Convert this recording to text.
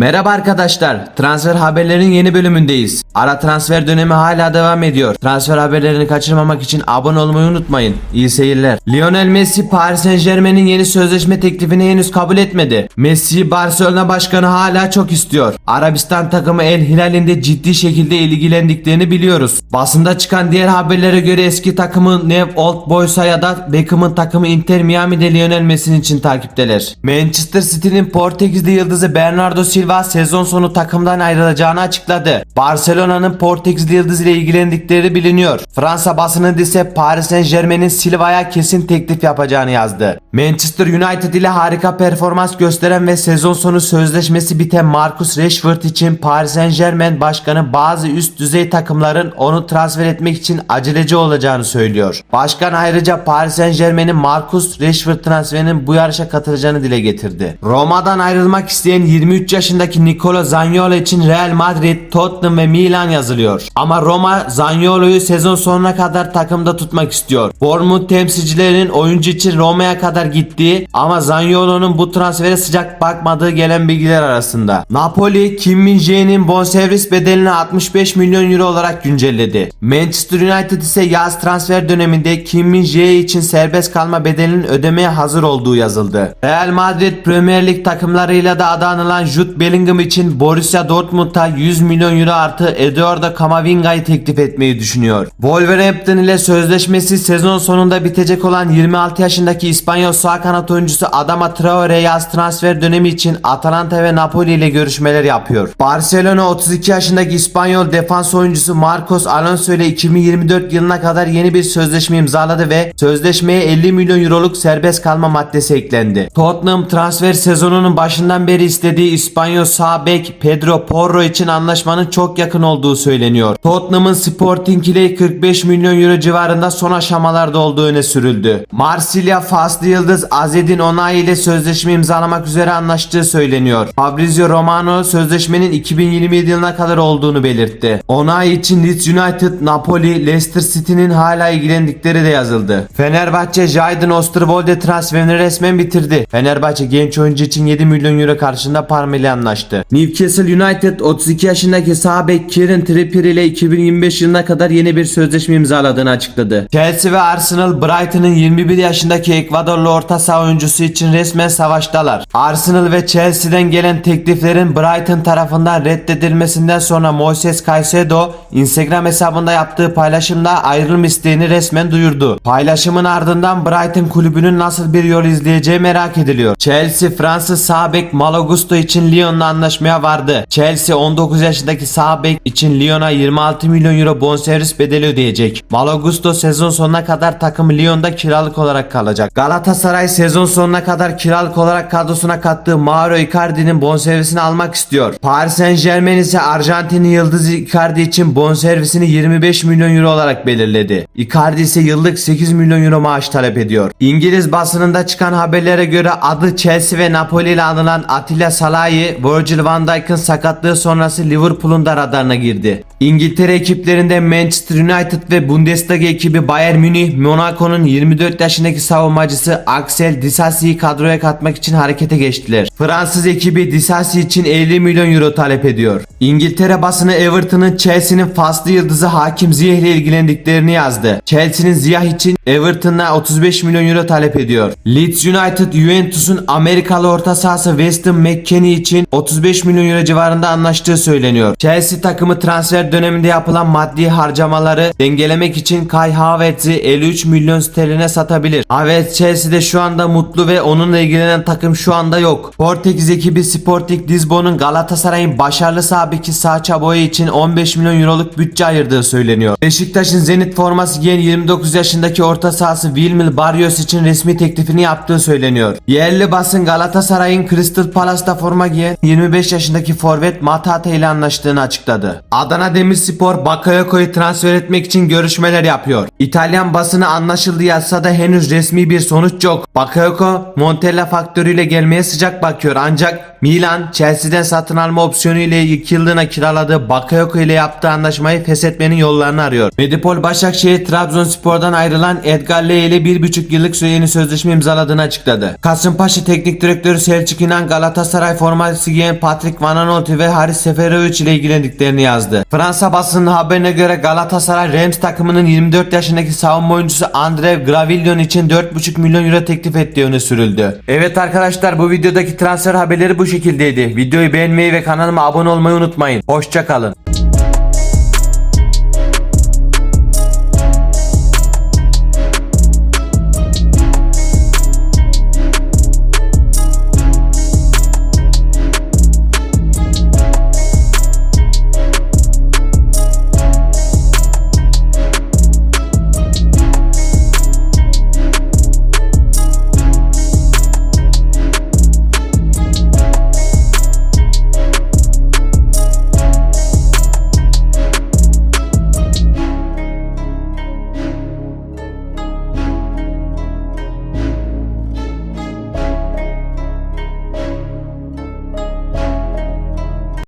Merhaba arkadaşlar. Transfer haberlerin yeni bölümündeyiz. Ara transfer dönemi hala devam ediyor. Transfer haberlerini kaçırmamak için abone olmayı unutmayın. İyi seyirler. Lionel Messi Paris Saint Germain'in yeni sözleşme teklifini henüz kabul etmedi. Messi'yi Barcelona başkanı hala çok istiyor. Arabistan takımı El Hilal'in de ciddi şekilde ilgilendiklerini biliyoruz. Basında çıkan diğer haberlere göre eski takımı New Old Boys'a ya da Beckham'ın takımı Inter Miami'de Lionel Messi'nin için takipteler. Manchester City'nin Portekizli yıldızı Bernardo Silva sezon sonu takımdan ayrılacağını açıkladı. Barcelona'nın Portekizli yıldız ile ilgilendikleri biliniyor. Fransa basını ise Paris Saint Germain'in Silva'ya kesin teklif yapacağını yazdı. Manchester United ile harika performans gösteren ve sezon sonu sözleşmesi biten Marcus Rashford için Paris Saint Germain başkanı bazı üst düzey takımların onu transfer etmek için aceleci olacağını söylüyor. Başkan ayrıca Paris Saint Germain'in Marcus Rashford transferinin bu yarışa katılacağını dile getirdi. Roma'dan ayrılmak isteyen 23 yaşındaki Nicolo Zaniolo için Real Madrid, Tottenham ve Milan yazılıyor. Ama Roma Zaniolo'yu sezon sonuna kadar takımda tutmak istiyor. Bournemouth temsilcilerinin oyuncu için Roma'ya kadar gittiği ama Zaniolo'nun bu transfere sıcak bakmadığı gelen bilgiler arasında. Napoli Kim Min-jae'nin bonservis bedelini 65 milyon euro olarak güncelledi. Manchester United ise yaz transfer döneminde Kim Min-jae için serbest kalma bedelinin ödemeye hazır olduğu yazıldı. Real Madrid Premier Lig takımlarıyla da adı anılan Jude Bellingham için Borussia Dortmund'a 100 milyon euro artı Eduardo Camavinga'yı teklif etmeyi düşünüyor. Wolverhampton ile sözleşmesi sezon sonunda bitecek olan 26 yaşındaki İspanyol sağ kanat oyuncusu Adama Traore yaz transfer dönemi için Atalanta ve Napoli ile görüşmeler yapıyor. Barcelona 32 yaşındaki İspanyol defans oyuncusu Marcos Alonso ile 2024 yılına kadar yeni bir sözleşme imzaladı ve sözleşmeye 50 milyon euroluk serbest kalma maddesi eklendi. Tottenham transfer sezonunun başından beri istediği İspanyol sağ bek Pedro Porro için anlaşmanın çok yakın olduğu söyleniyor. Tottenham'ın Sporting ile 45 milyon euro civarında son aşamalarda olduğu öne sürüldü. Marsilya Faslı Yıldız Azedin Onay ile sözleşme imzalamak üzere anlaştığı söyleniyor. Fabrizio Romano sözleşmenin 2027 yılına kadar olduğunu belirtti. Onay için Leeds United, Napoli, Leicester City'nin hala ilgilendikleri de yazıldı. Fenerbahçe Jadon Osterwolde transferini resmen bitirdi. Fenerbahçe genç oyuncu için 7 milyon euro karşılığında Parma anlaştı. Newcastle United 32 yaşındaki sağ bek Kieran Trippier ile 2025 yılına kadar yeni bir sözleşme imzaladığını açıkladı. Chelsea ve Arsenal Brighton'ın 21 yaşındaki Ekvadorlu orta saha oyuncusu için resmen savaştalar. Arsenal ve Chelsea'den gelen tekliflerin Brighton tarafından reddedilmesinden sonra Moises Caicedo Instagram hesabında yaptığı paylaşımda ayrılım isteğini resmen duyurdu. Paylaşımın ardından Brighton kulübünün nasıl bir yol izleyeceği merak ediliyor. Chelsea Fransız sağ bek Malo Gusto için Lyon'la anlaşmaya vardı. Chelsea 19 yaşındaki sağ bek için Lyon'a 26 milyon euro bonservis bedeli ödeyecek. Malo Gusto sezon sonuna kadar takım Lyon'da kiralık olarak kalacak. Galatasaray sezon sonuna kadar kiralık olarak kadrosuna kattığı Mauro Icardi'nin bonservisini almak istiyor. Paris Saint Germain ise Arjantinli yıldız Icardi için bonservisini 25 milyon euro olarak belirledi. Icardi ise yıllık 8 milyon euro maaş talep ediyor. İngiliz basınında çıkan haberlere göre adı Chelsea ve Napoli ile anılan Attila Salahi, Virgil van Dijk'ın sakatlığı sonrası Liverpool'un da radarına girdi. İngiltere ekiplerinde Manchester United ve Bundesliga ekibi Bayern Münih, Monaco'nun 24 yaşındaki savunmacısı Axel Disasi'yi kadroya katmak için harekete geçtiler. Fransız ekibi Disasi için 50 milyon euro talep ediyor. İngiltere basını Everton'ın Chelsea'nin faslı yıldızı Hakim Ziyeh ile ilgilendiklerini yazdı. Chelsea'nin Ziyah için Everton'a 35 milyon euro talep ediyor. Leeds United Juventus'un Amerikalı orta sahası Weston McKennie için 35 milyon euro civarında anlaştığı söyleniyor. Chelsea takımı transfer döneminde yapılan maddi harcamaları dengelemek için Kai Havertz'i 53 milyon sterline satabilir. Havertz Chelsea'de şu anda mutlu ve onunla ilgilenen takım şu anda yok. Portekiz ekibi Sporting Lisbon'un Galatasaray'ın başarılı sağ beki Sacha Boey için 15 milyon euroluk bütçe ayırdığı söyleniyor. Beşiktaş'ın Zenit forması giyen 29 yaşındaki orta sahası Wilmil Barrios için resmi teklifini yaptığı söyleniyor. Yerli basın Galatasaray'ın Crystal Palace'da forma giyen 25 yaşındaki forvet Matata ile anlaştığını açıkladı. Adana Demirspor Bakayoko'yu transfer etmek için görüşmeler yapıyor. İtalyan basını anlaşıldı yazsa da henüz resmi bir sonuç yok. Bakayoko Montella faktörüyle gelmeye sıcak bakıyor ancak Milan Chelsea'den satın alma opsiyonu ile 2 yıllığına kiraladığı Bakayoko ile yaptığı anlaşmayı feshetmenin yollarını arıyor. Medipol Başakşehir Trabzonspor'dan ayrılan Edgar Ley ile 1,5 yıllık yeni sözleşme imzaladığını açıkladı. Kasımpaşa Teknik Direktörü Selçuk İnan Galatasaray forması giyen Patrick Van Aanholt ve Haris Seferovic ile ilgilendiklerini yazdı. Fransa basının haberine göre Galatasaray Reims takımının 24 yaşındaki savunma oyuncusu Andrew Gravillon için 4,5 milyon euro teklif ettiği öne sürüldü. Evet arkadaşlar bu videodaki transfer haberleri bu şekildeydi. Videoyu beğenmeyi ve kanalıma abone olmayı unutmayın. Hoşçakalın.